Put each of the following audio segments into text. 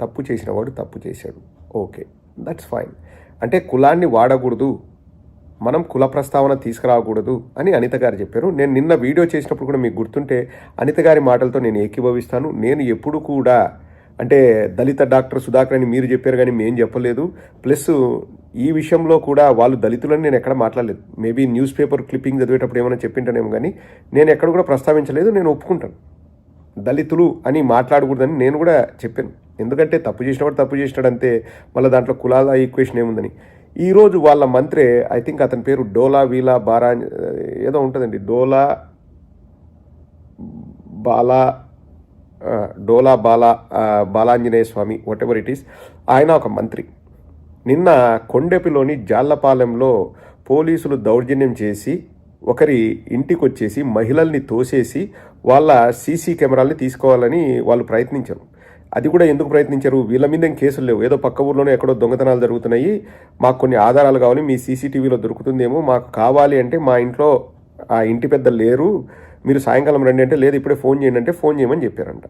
తప్పు చేసిన వాడు తప్పు చేశాడు. ఓకే దట్స్ ఫైన్ అంటే కులాన్ని వాడకూడదు మనం కుల ప్రస్తావన తీసుకురాకూడదు అని అనిత గారు చెప్పారు. నేను నిన్న వీడియో చేసినప్పుడు కూడా మీకు గుర్తుంటే అనిత గారి మాటలతో నేను ఏకీభవిస్తాను. నేను ఎప్పుడు కూడా అంటే దళిత డాక్టర్ సుధాకర్ అని మీరు చెప్పారు కానీ మేము చెప్పలేదు. ప్లస్ ఈ విషయంలో కూడా వాళ్ళు దళితులని నేను ఎక్కడ మాట్లాడలేదు. మేబీ న్యూస్ పేపర్ క్లిప్పింగ్ చదివేటప్పుడు ఏమైనా చెప్పింటానేమో కానీ నేను ఎక్కడ కూడా ప్రస్తావించలేదు నేను ఒప్పుకుంటాను. దళితులు అని మాట్లాడకూడదని నేను కూడా చెప్పాను. ఎందుకంటే తప్పు చేసినవాడు తప్పు చేసినాడు అంతే మళ్ళీ దాంట్లో కులాల ఈక్వేషన్ ఏముందని. ఈరోజు వాళ్ళ మంత్రి ఐ థింక్ అతని పేరు డోలా వీలా బారా ఏదో ఉంటుందండి. Dola Bala Dola Bala Balanjaneya Swamy whatever it is ఆయన ఒక మంత్రి. నిన్న కొండెపిలోని జాళ్ళపాలెంలో పోలీసులు దౌర్జన్యం చేసి ఒకరి ఇంటికి వచ్చేసి మహిళల్ని తోసేసి వాళ్ళ సీసీ కెమెరాల్ని తీసుకోవాలని వాళ్ళు ప్రయత్నించారు. అది కూడా ఎందుకు ప్రయత్నించారు? వీళ్ళ మీద ఏం కేసులు లేవు. ఏదో పక్క ఊర్లోనే ఎక్కడో దొంగతనాలు జరుగుతున్నాయి. మాకు కొన్ని ఆధారాలు కావాలి. మీ సీసీటీవీలో దొరుకుతుందేమో. మాకు కావాలి అంటే మా ఇంట్లో ఆ ఇంటి పెద్ద లేరు. మీరు సాయంకాలం రండి అంటే లేదు ఇప్పుడే ఫోన్ చేయండి అంటే ఫోన్ చేయమని చెప్పారంట.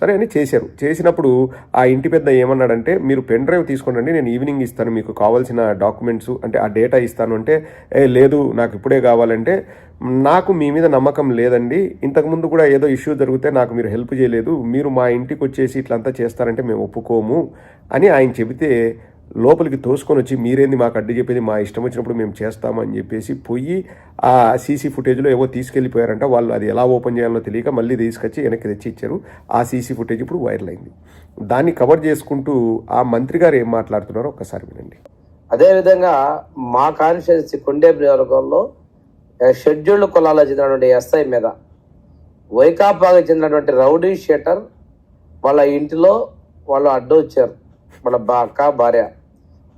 సరే అని చేశారు. చేసినప్పుడు ఆ ఇంటి పెద్ద ఏమన్నాడంటే మీరు పెన్ డ్రైవ్ తీసుకోండి నేను ఈవినింగ్ ఇస్తాను మీకు కావాల్సిన డాక్యుమెంట్స్ అంటే ఆ డేటా ఇస్తాను. అంటే ఏ లేదు నాకు ఇప్పుడే కావాలంటే నాకు మీ మీద నమ్మకం లేదండి. ఇంతకుముందు కూడా ఏదో ఇష్యూ జరిగితే నాకు మీరు హెల్ప్ చేయలేదు. మీరు మా ఇంటికి వచ్చేసి ఇట్లంతా చేస్తారంటే మేము ఒప్పుకోము. అని ఆయన చెబితే లోపలికి తోసుకొని వచ్చి మీరేంది మాకు అడ్డు చెప్పేది? మా ఇష్టం వచ్చినప్పుడు మేము చేస్తామని చెప్పేసి పోయి ఆ సీసీ ఫుటేజ్లో ఏవో తీసుకెళ్ళిపోయారంట. వాళ్ళు అది ఎలా ఓపెన్ చేయాలో తెలియక మళ్ళీ తీసుకొచ్చి వెనక్కి తెచ్చి ఇచ్చారు ఆ సీసీ ఫుటేజ్ ఇప్పుడు వైరల్ అయింది. దాన్ని కవర్ చేసుకుంటూ ఆ మంత్రి గారు ఏం మాట్లాడుతున్నారో ఒక్కసారి వినండి. అదేవిధంగా మా కాన్స్టిట్యున్సీ కొండే నియోజకవర్గంలో షెడ్యూల్డ్ కులాలకు చెందినటువంటి ఎస్ఐ మీద వైకాపాకు చెందినటువంటి రౌడీ షేటర్ వాళ్ళ ఇంటిలో వాళ్ళు అడ్డొచ్చారు. వాళ్ళ బా అక్క భార్య.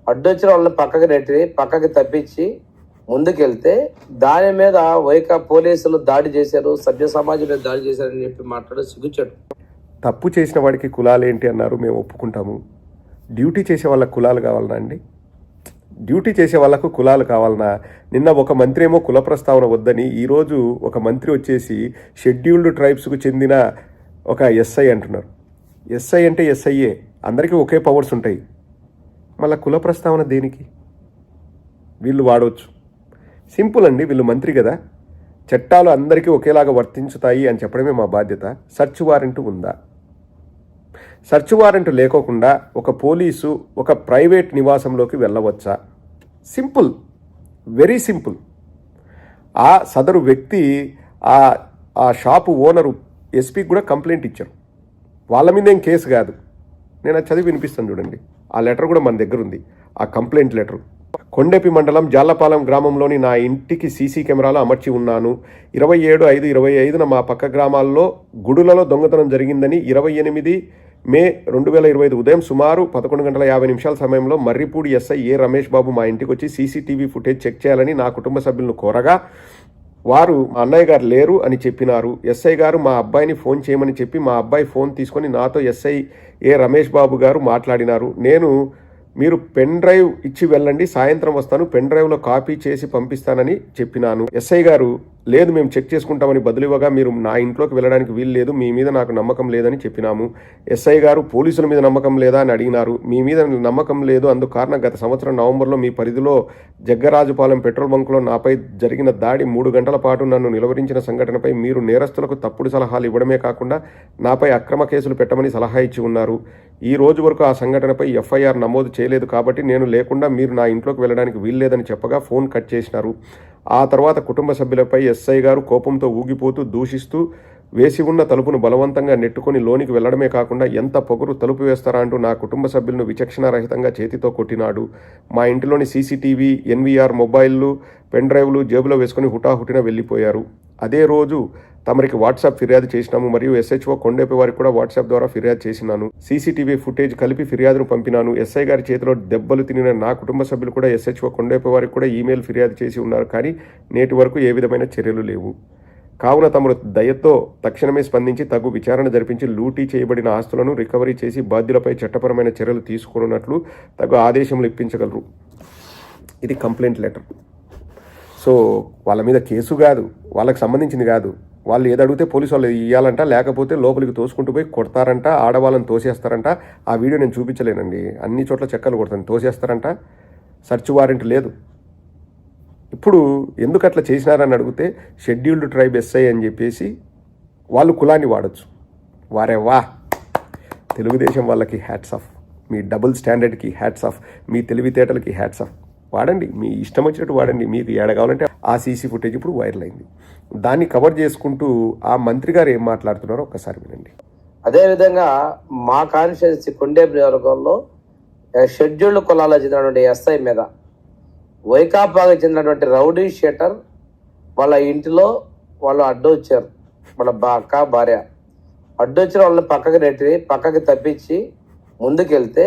అడ్డొచ్చిన వాళ్ళని పక్కకి నెట్టి పక్కకి తప్పించి ముందుకెళ్తే దాని మీద వైకా పోలీసులు దాడి చేశారు సభ్య సమాజం మీద దాడి చేశారని చెప్పి మాట్లాడి సిగ్గుచ్చాడు తప్పు చేసిన వాడికి కులాలు ఏంటి అన్నారు మేము ఒప్పుకుంటాము. డ్యూటీ చేసే వాళ్ళకి కులాలు కావాలనా అండి? డ్యూటీ చేసే వాళ్ళకు కులాలు కావాలనా? నిన్న ఒక మంత్రి ఏమో కుల ప్రస్తావన వద్దని ఈరోజు ఒక మంత్రి వచ్చేసి షెడ్యూల్డ్ ట్రైబ్స్కు చెందిన ఒక ఎస్ఐ అంటున్నారు. ఎస్ఐ అంటే ఎస్ఐఏ అందరికీ ఒకే పవర్స్ ఉంటాయి. మళ్ళీ కుల ప్రస్తావన దేనికి? వీళ్ళు వాడవచ్చు సింపుల్ అండి వీళ్ళు మంత్రి కదా. చట్టాలు అందరికీ ఒకేలాగా వర్తించుతాయి అని చెప్పడమే మా బాధ్యత. సర్చ్ వారెంట్ ఉందా? సర్చ్ వారెంట్ లేకోకుండా ఒక పోలీసు ఒక ప్రైవేట్ నివాసంలోకి వెళ్ళవచ్చా? సింపుల్. Very simple. ఆ సదరు వ్యక్తి ఆ ఆ షాపు ఓనరు ఎస్పీకి కూడా కంప్లైంట్ ఇచ్చారు. వాళ్ళ మీద ఏం కేసు కాదు. నేను అది చదివి వినిపిస్తాను చూడండి. ఆ లెటర్ కూడా మన దగ్గర ఉంది. ఆ కంప్లైంట్ లెటర్. కొండెపి మండలం జాలపాలెం గ్రామంలోని నా ఇంటికి సీసీ కెమెరాలు అమర్చి ఉన్నాను. ఇరవై ఏడు ఐదు ఇరవై ఐదున మా పక్క గ్రామాల్లో గుడులలో దొంగతనం జరిగిందని ఇరవై ఎనిమిది మే రెండు వేల ఇరవై ఐదు ఉదయం సుమారు పదకొండు గంటల యాభై నిమిషాల సమయంలో మర్రిపూడి ఎస్ఐ ఏ రమేష్ బాబు మా ఇంటికి వచ్చి సీసీటీవీ ఫుటేజ్ చెక్ చేయాలని నా కుటుంబ సభ్యులను కోరగా వారు మా అన్నయ్య గారు లేరు అని చెప్పినారు. ఎస్ఐ గారు మా అబ్బాయిని ఫోన్ చేయమని చెప్పి మా అబ్బాయి ఫోన్ తీసుకొని నాతో ఎస్ఐ ఏ రమేష్ బాబు గారు మాట్లాడినారు. నేను మీరు పెన్ డ్రైవ్ ఇచ్చి వెళ్ళండి సాయంత్రం వస్తాను పెన్ డ్రైవ్లో కాపీ చేసి పంపిస్తానని చెప్పినాను. ఎస్ఐ గారు లేదు మేము చెక్ చేసుకుంటామని బదులివ్వగా మీరు నా ఇంట్లోకి వెళ్ళడానికి వీలు లేదు మీ మీద నాకు నమ్మకం లేదని చెప్పినాము. ఎస్ఐ గారు పోలీసుల మీద నమ్మకం లేదా అని అడిగినారు. మీ మీద నమ్మకం లేదు అందుకు కారణం గత సంవత్సరం నవంబర్లో మీ పరిధిలో జగ్గరాజుపాలెం పెట్రోల్ బంకులో నాపై జరిగిన దాడి మూడు గంటల పాటు నన్ను నిలవరించిన సంఘటనపై మీరు నేరస్తులకు తప్పుడు సలహాలు ఇవ్వడమే కాకుండా నాపై అక్రమ కేసులు పెట్టమని సలహా ఇచ్చి ఉన్నారు. ఈ రోజు వరకు ఆ సంఘటనపై ఎఫ్ఐఆర్ నమోదు చేయలేదు కాబట్టి నేను లేకుండా మీరు నా ఇంట్లోకి వెళ్ళడానికి వీల్లేదని చెప్పగా ఫోన్ కట్ చేసినారు. ఆ తర్వాత కుటుంబ సభ్యులపై ఎస్ఐ గారు కోపంతో ఊగిపోతూ దూషిస్తూ వేసి ఉన్న తలుపును బలవంతంగా నెట్టుకొని లోనికి వెళ్ళడమే కాకుండా ఎంత పొగరు తలుపు వేస్తారా అంటూ నా కుటుంబ సభ్యులను విచక్షణారహితంగా చేతితో కొట్టినాడు. మా ఇంటిలోని సీసీటీవీ ఎన్వీఆర్ మొబైల్లు పెన్ డ్రైవ్లు జేబులో వేసుకుని హుటాహుటిన వెళ్ళిపోయారు. అదే రోజు తమరికి వాట్సాప్ ఫిర్యాదు చేసినాము మరియు ఎస్హెచ్ఓ కొండేపి వారికి కూడా వాట్సాప్ ద్వారా ఫిర్యాదు చేసినాను. సీసీటీవీ ఫుటేజ్ కలిపి ఫిర్యాదును పంపినాను. ఎస్ఐ గారి చేతిలో దెబ్బలు తినిన నా కుటుంబ సభ్యులు కూడా ఎస్హెచ్ఓ కొండేపి వారికి కూడా ఈమెయిల్ ఫిర్యాదు చేసి ఉన్నారు. కానీ నేటి వరకు ఏ విధమైన చర్యలు లేవు. కావున తమరు దయతో తక్షణమే స్పందించి తగు విచారణ జరిపించి లూటీ చేయబడిన ఆస్తులను రికవరీ చేసి బాధ్యులపై చట్టపరమైన చర్యలు తీసుకున్నట్లు తగు ఆదేశములు ఇప్పించగలరు. ఇది కంప్లైంట్ లెటర్. సో వాళ్ళ మీద కేసు కాదు వాళ్ళకి సంబంధించింది కాదు. వాళ్ళు ఏది అడిగితే పోలీసు వాళ్ళు ఇవ్వాలంట లేకపోతే లోపలికి తోసుకుంటూ పోయి కొడతారంట ఆడవాళ్ళని తోసేస్తారంట. ఆ వీడియో నేను చూపించలేనండి. అన్ని చోట్ల చెక్కలు కొడతాను. తోసేస్తారంట. సర్చ్ వారెంట్ లేదు. ఇప్పుడు ఎందుకు అట్లా చేసినారని అడిగితే షెడ్యూల్డ్ ట్రైబ్ ఎస్ఐ అని చెప్పేసి వాళ్ళు కులాన్ని వాడచ్చు. వారే వా. తెలుగుదేశం వాళ్ళకి హ్యాట్స్ ఆఫ్ మీ డబుల్ స్టాండర్డ్కి హ్యాట్స్ ఆఫ్ మీ తెలివితేటలకి హ్యాట్స్ ఆఫ్ వాడండి. మీ ఇష్టం వచ్చినట్టు వాడండి. మీకు ఏడ కావాలంటే ఆ సీసీ ఫుటేజ్ ఇప్పుడు వైరల్ అయింది. దాన్ని కవర్ చేసుకుంటూ ఆ మంత్రి గారు ఏం మాట్లాడుతున్నారో ఒక్కసారి వినండి. అదేవిధంగా మా కాన్స్టిట్యున్సీ కొండే నియోజకవర్గంలో షెడ్యూల్డ్ కులాలకు చెందినటువంటి ఎస్ఐ మీద వైకాపాకు చెందినటువంటి రౌడీ షెటర్ వాళ్ళ ఇంటిలో వాళ్ళు అడ్డు వచ్చారు వాళ్ళ బా అక్క భార్య. అడ్డు వచ్చిన వాళ్ళని పక్కకి నెట్టి పక్కకి తప్పించి ముందుకెళ్తే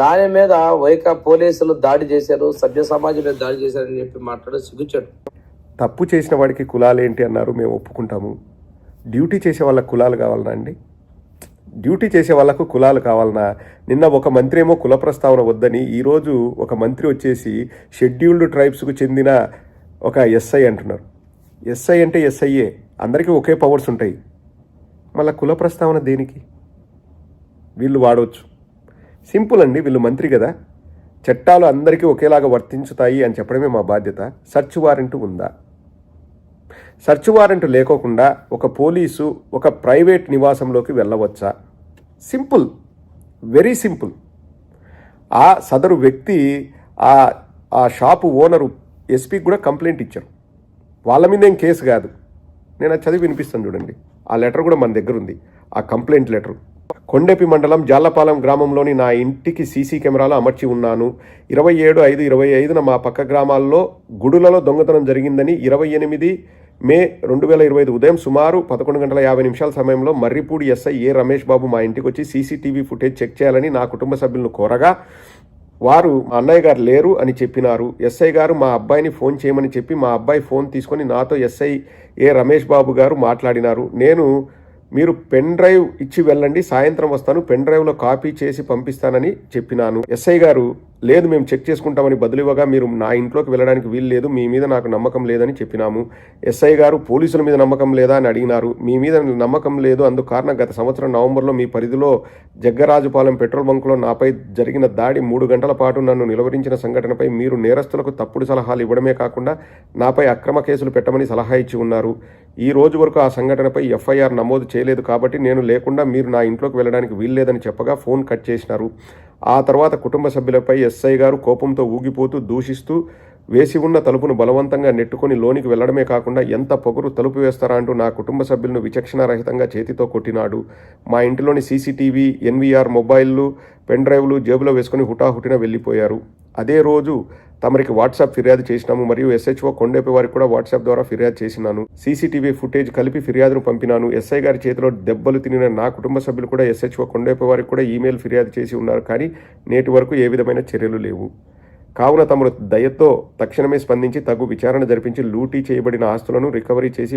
దాని మీద వైకా పోలీసులు దాడి చేశారు సభ్య సమాజం మీద దాడి చేశారని చెప్పి మాట్లాడే సిగ్గుచ్చాడు తప్పు చేసిన వాడికి కులాలు ఏంటి అన్నారు మేము ఒప్పుకుంటాము. డ్యూటీ చేసే వాళ్ళ కులాలు కావాలనా అండి? డ్యూటీ చేసే వాళ్ళకు కులాలు కావాలనా? నిన్న ఒక మంత్రి ఏమో కుల ప్రస్తావన వద్దని ఈరోజు ఒక మంత్రి వచ్చేసి షెడ్యూల్డ్ ట్రైబ్స్కు చెందిన ఒక ఎస్ఐ అంటున్నారు. ఎస్ఐ అంటే ఎస్ఐఏ. అందరికీ ఒకే పవర్స్ ఉంటాయి. మళ్ళీ కుల ప్రస్తావన దేనికి? వీళ్ళు వాడవచ్చు సింపుల్ అండి వీళ్ళు మంత్రి కదా. చట్టాలు అందరికీ ఒకేలాగా వర్తించుతాయి అని చెప్పడమే మా బాధ్యత. సర్చ్ వారెంట్ ఉందా? సర్చ్ వారెంట్ లేకోకుండా ఒక పోలీసు ఒక ప్రైవేట్ నివాసంలోకి వెళ్ళవచ్చా? సింపుల్. Very simple. ఆ సదరు వ్యక్తి ఆ ఆ షాపు ఓనరు ఎస్పీకి కూడా కంప్లైంట్ ఇచ్చారు. వాళ్ళ మీద ఏం కేసు కాదు. నేను అది చదివి వినిపిస్తాను చూడండి. ఆ లెటర్ కూడా మన దగ్గర ఉంది. ఆ కంప్లైంట్ లెటర్. కొండెపి మండలం జాలపాలెం గ్రామంలోని నా ఇంటికి సీసీ కెమెరాలు అమర్చి ఉన్నాను. ఇరవై ఏడు ఐదు ఇరవై ఐదున మా పక్క గ్రామాల్లో గుడులలో దొంగతనం జరిగిందని ఇరవై ఎనిమిది మే రెండు వేల ఇరవై ఐదు ఉదయం సుమారు పదకొండు గంటల యాభై నిమిషాల సమయంలో మర్రిపూడి ఎస్ఐ ఏ రమేష్ బాబు మా ఇంటికి వచ్చి సీసీటీవీ ఫుటేజ్ చెక్ చేయాలని నా కుటుంబ సభ్యులను కోరగా వారు మా అన్నయ్య గారు లేరు అని చెప్పినారు. ఎస్ఐ గారు మా అబ్బాయిని ఫోన్ చేయమని చెప్పి మా అబ్బాయి ఫోన్ తీసుకొని నాతో ఎస్ఐ ఏ రమేష్ బాబు గారు మాట్లాడినారు. నేను మీరు పెన్ డ్రైవ్ ఇచ్చి వెళ్ళండి సాయంత్రం వస్తాను పెన్ డ్రైవ్లో కాపీ చేసి పంపిస్తానని చెప్పినాను ఎస్ఐ గారు లేదు మేము చెక్ చేసుకుంటామని బదులివ్వగా మీరు నా ఇంట్లోకి వెళ్ళడానికి వీలు లేదు మీ మీద నాకు నమ్మకం లేదని చెప్పినాము. ఎస్ఐ గారు పోలీసుల మీద నమ్మకం లేదా అని అడిగినారు. మీ మీద నమ్మకం లేదు అందుకు కారణం గత సంవత్సరం నవంబర్లో మీ పరిధిలో జగ్గరాజుపాలెం పెట్రోల్ బంకులో నాపై జరిగిన దాడి మూడు గంటల పాటు నన్ను నిలవరించిన సంఘటనపై మీరు నేరస్తులకు తప్పుడు సలహాలు ఇవ్వడమే కాకుండా నాపై అక్రమ కేసులు పెట్టమని సలహా ఇచ్చి ఉన్నారు. ఈ రోజు వరకు ఆ సంఘటనపై ఎఫ్ఐఆర్ నమోదు చేయలేదు కాబట్టి నేను లేకుండా మీరు నా ఇంట్లోకి వెళ్ళడానికి వీల్లేదని చెప్పగా ఫోన్ కట్ చేసినారు. ఆ తర్వాత కుటుంబ సభ్యులపై ఎస్ఐ గారు కోపంతో ఊగిపోతూ దూషిస్తూ వేసి ఉన్న తలుపును బలవంతంగా నెట్టుకొని లోనికి వెళ్ళడమే కాకుండా ఎంత పొగరు తలుపు వేస్తారా అంటూ నా కుటుంబ సభ్యులను విచక్షణారహితంగా చేతితో కొట్టినాడు. మా ఇంటిలోని సీసీటీవీ ఎన్వీఆర్ మొబైల్లు పెన్ డ్రైవ్లు జేబులో వేసుకుని హుటాహుటిన వెళ్ళిపోయారు. అదే రోజు తమరికి వాట్సాప్ ఫిర్యాదు చేసినాము మరియు ఎస్హెచ్ఓ కొండేపి వారికి కూడా వాట్సాప్ ద్వారా ఫిర్యాదు చేసినాను. సీసీటీవీ ఫుటేజ్ కలిపి ఫిర్యాదును పంపినాను. ఎస్ఐ గారి చేతిలో దెబ్బలు తినిన నా కుటుంబ సభ్యులు కూడా ఎస్హెచ్ఓ కొండేపి వారికి కూడా ఈమెయిల్ ఫిర్యాదు చేసి ఉన్నారు. కానీ నేటి వరకు ఏ విధమైన చర్యలు లేవు. కావున తమరు దయతో తక్షణమే స్పందించి తగు విచారణ జరిపించి లూటీ చేయబడిన ఆస్తులను రికవరీ చేసి